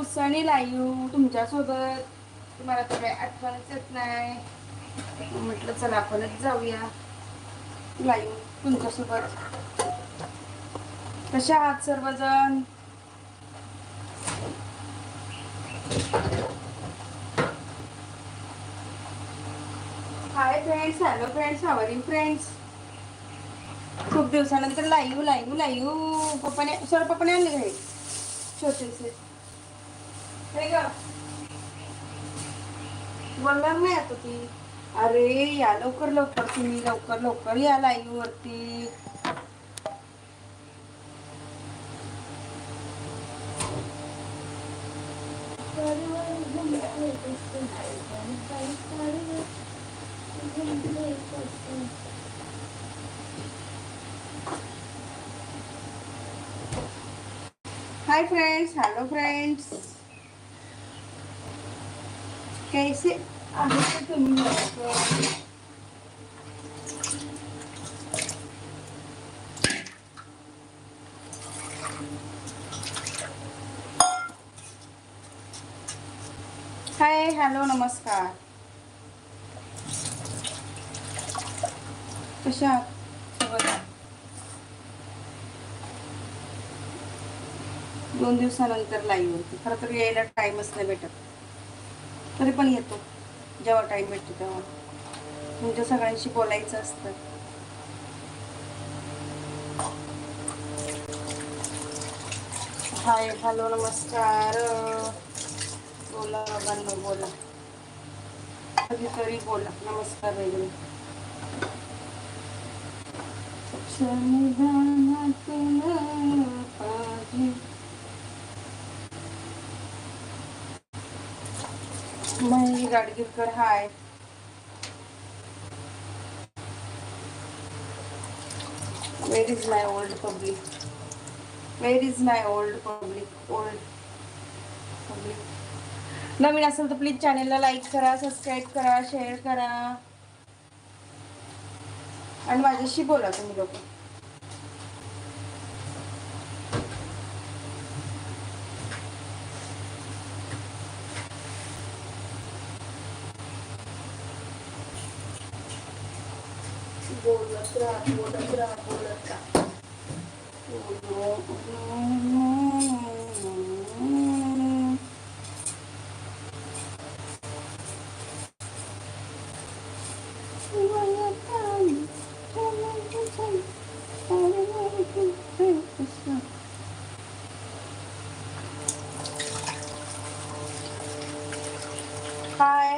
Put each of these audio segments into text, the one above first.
दिवसांनी लाईव्ह तुमच्यासोबत. तुम्हाला तर काही आठवणच येत नाही. म्हटलं चला आपणच जाऊया. लाईव्ह तुमच्यासोबत. कशा आहात सर्वजण? हाय फ्रेंड्स हॅलो फ्रेंड्स हावरिंग फ्रेंड्स खूप दिवसानंतर लाईव्ह लाईव्ह लाईव्ह पप्पाने सर पप्पाने आणले घरी छोटेसे. बोलणार नाही आता ती अरे या लवकर लवकर तुम्ही लवकर लवकर या लाईव्ह वरती हाय फ्रेंड्स हॅलो फ्रेंड्स कैसे? आहेत तुम्ही लोक? हाय हॅलो नमस्कार। कशा दोन दिवसानंतर लाईव्ह होती. खरं तर यायला टाईमच नाही भेटत. तरी पण येतो. जेव्हा टाईम भेटतो तेव्हा. म्हणजे सगळ्यांशी बोलायचं असतं. हाय हॅलो नमस्कार. बोला बाबांनो बोला. कधीतरी बोला. नमस्कार वगैरे. संविधानातून पाहिजे Gadgirkar hi. Where is my old public where is my old public old public नवीन असेल तर प्लीज चॅनेलला लाईक करा सबस्क्राईब करा शेअर करा. आणि माझ्याशी बोला तुम्ही लोक बोलत राहा बोलत राहा बोलत राहा हाय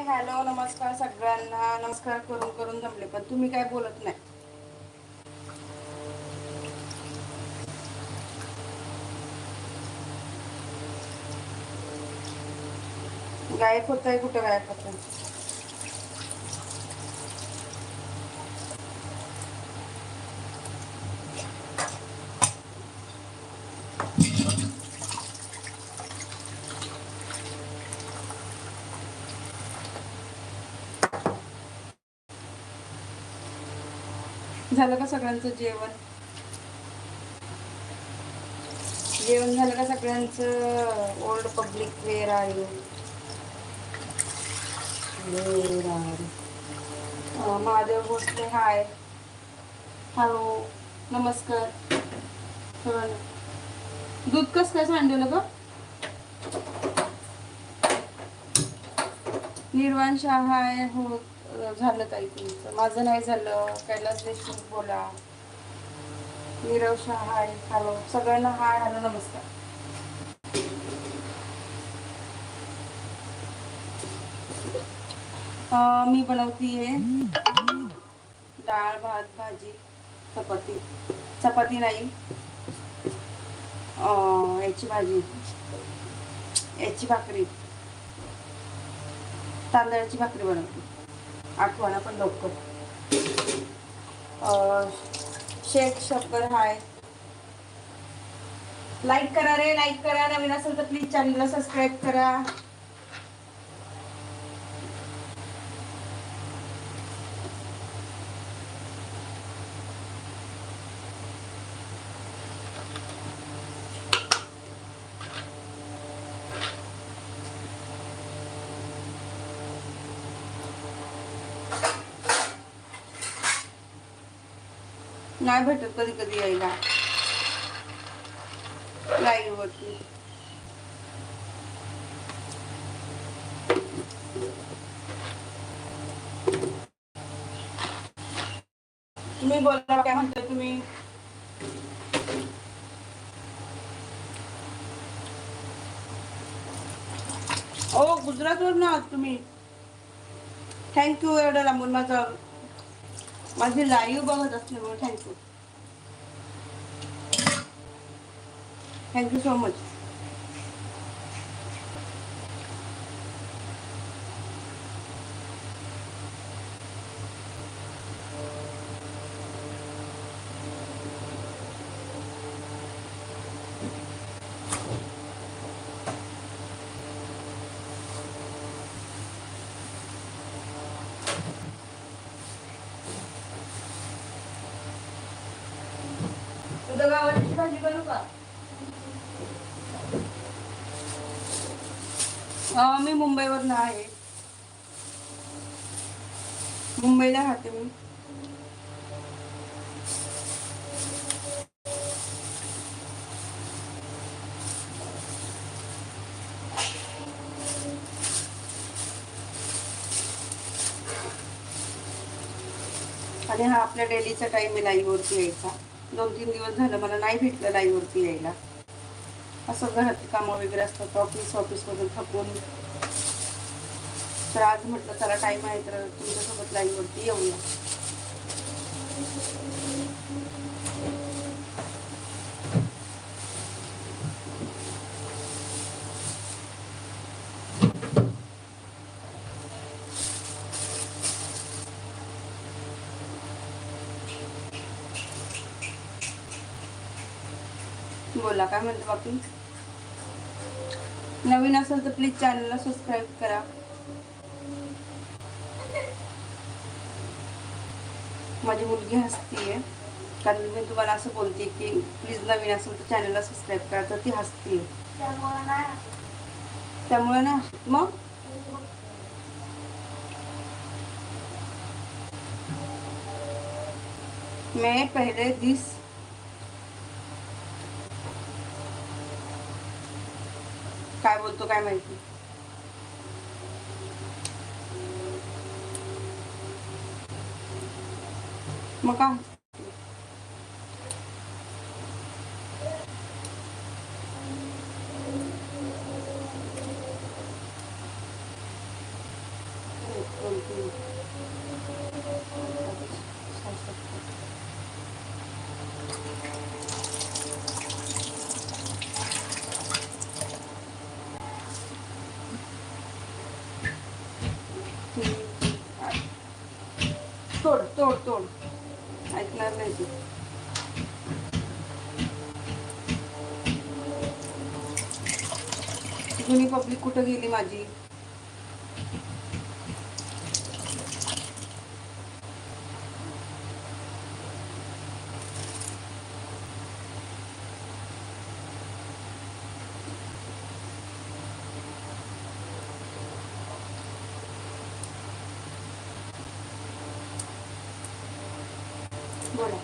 हॅलो नमस्कार सगळ्यांना. नमस्कार करून करून जमले पण तुम्ही काय बोलत नाही? गायब होत आहे कुठं गायब होत आहे? झालं का सगळ्यांचं जेवण? जेवण झालं का सगळ्यांचं? ओल्ड पब्लिक वेअर आहे. महादेव भोसले हाय. हॅलो नमस्कार. दूध कस काय सांडवलं ग? निर्वाण शाह हाय हो झालं ताई तुमचं. माझं नाही झालं. कैलास देशमुख बोला. नीरव शाह हाय. हॅलो सगळ्यांना हाय. हॅलो नमस्कार. मी मी बनवतीये डाळ भात भाजी चपाती. चपाती नाही. याची भाजी. याची भाकरी. तांदळाची भाकरी बनवते. आठवणा पण लवकर. अं, शेख शब्बर हाय. लाईक करा रे लाईक करा. नवीन असेल तर प्लीज चॅनलला सबस्क्राईब करा. नाही भेटत कधी कधी यायला. लाईव्ह वरती. तुम्ही बोला काय म्हणता तुम्ही? ओ गुजरातवर ना आहात तुम्ही. थँक्यू एवढं लांबून माझं. माझी लाईव्ह बघत असल्यामुळे थँक्यू. Thank you so much. गावाची भाजी बनवू का? हा मी मुंबईवरनं आहे. मुंबईला राहते मी. आणि हा आपल्या डेलीचा टाइम आहे लाईव्ह यायचा. दोन तीन दिवस झालं मला नाही भेटलं लाईव्हवरती यायला. असं घरात कामं वगैरे असतात ऑफिस ऑफिसमधून थकून. तर आज म्हटलं चला टाईम आहे तर तुमच्यासोबत लाईव्ह येऊया. बोला काय म्हणतो बाकी नवीन असेल तर प्लीज चॅनलला सबस्क्राईब करा. माझी मुलगी हसतीये कारण मी तुम्हाला असं बोलते की प्लीज नवीन असेल तर चॅनलला सबस्क्राईब करा तर ती हसतीये. त्यामुळे ना मग? मैं पहले दिस काय काय माहिती. मग काय? तोड तोड. ऐकणार नाही तू. जुनी पब्लिक कुठं गेली माझी बोला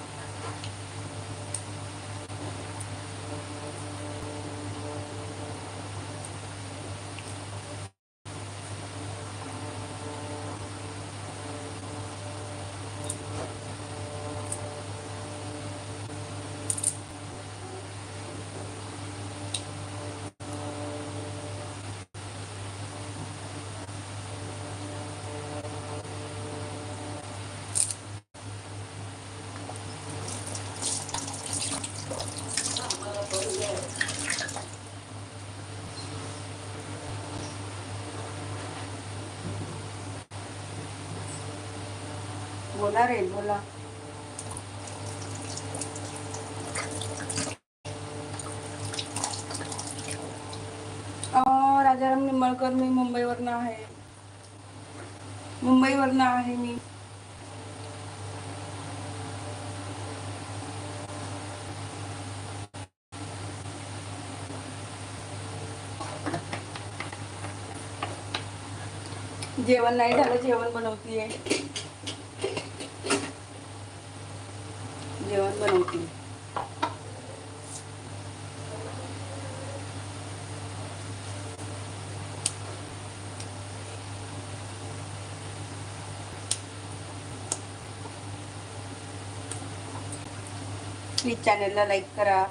होणार आहे बोला अं, राजाराम निंबाळकर मी मुंबईवरनं आहे. मुंबईवरनं आहे मी. जेवण नाही झालं जेवण बनवतीये. जेवण बनवते. प्लीज चॅनलला लाईक करा.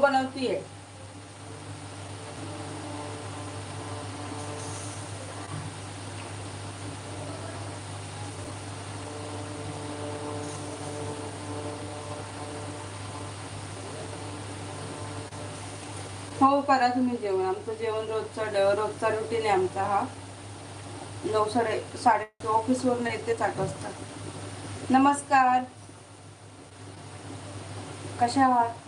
बनवतीये. हो करा तुम्ही जेवण. आमचं जेवण रोजचा ड- रोजचा रुटीन आहे आमचा हा. नऊ साडे साडे ऑफिसवरून येतेच आठ वाजता. नमस्कार. कशा आहात?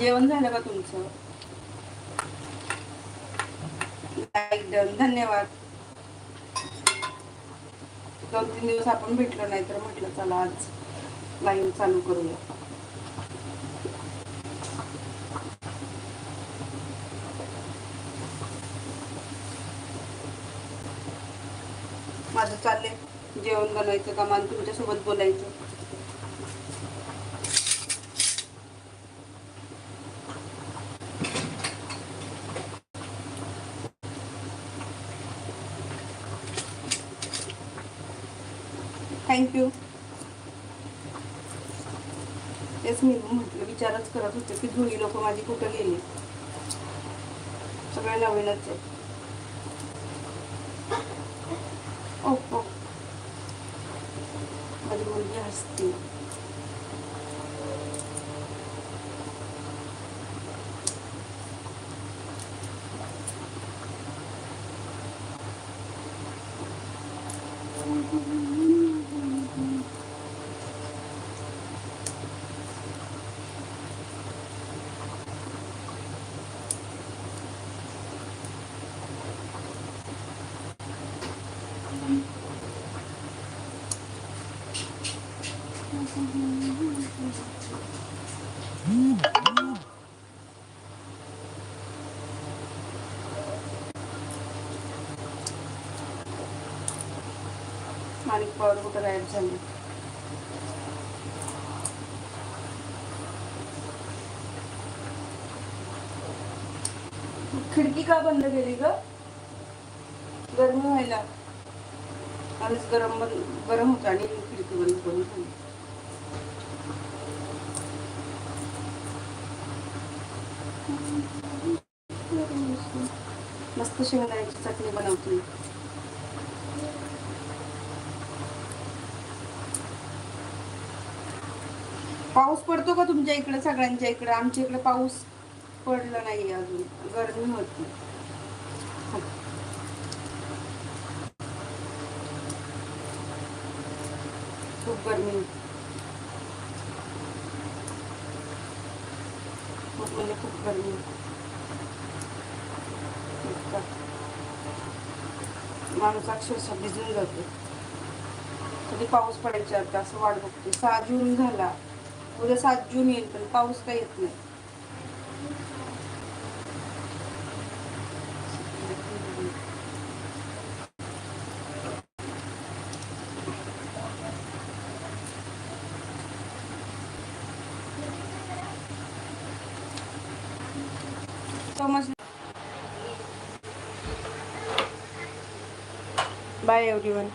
जेवण झालं का तुमचं? लाईक डन धन्यवाद. दोन तीन दिवस आपण भेटलो नाही तर म्हटलं चला आज लाईव्ह चालू करूया. माझं चाललंय. जेवण बनवायचं का? मान तुमच्यासोबत बोलायचं. थँक्यू तेच मी म्हटलं विचारच करत होते की जुनी लोक माझी कुठं गेली? सगळे नवीनच आहे ओप्पो माझी मुलगी हसते. माणिक पवार कुठं गायब झाली. खिडकी का बंद केली ग? गरमी व्हायला. आधीच गरम बंद गरम होतं आणि खिडकी बंद करून ठेवली. मस्त शेंगदाण्याची चटणी बनवते. पाऊस पडतो का तुमच्या इकडे सगळ्यांच्या इकडे? आमच्या इकडे पाऊस पडला नाही अजून. गरमी होती. खूप गरमी खूप म्हणजे खूप गरमी माणूस अक्षरशः भिजून जातो. कधी पाऊस पडायचा असं वाट बघते सहा जून झाला. उद्या सात जून येईल पण पाऊस काही येत नाही. so much bye everyone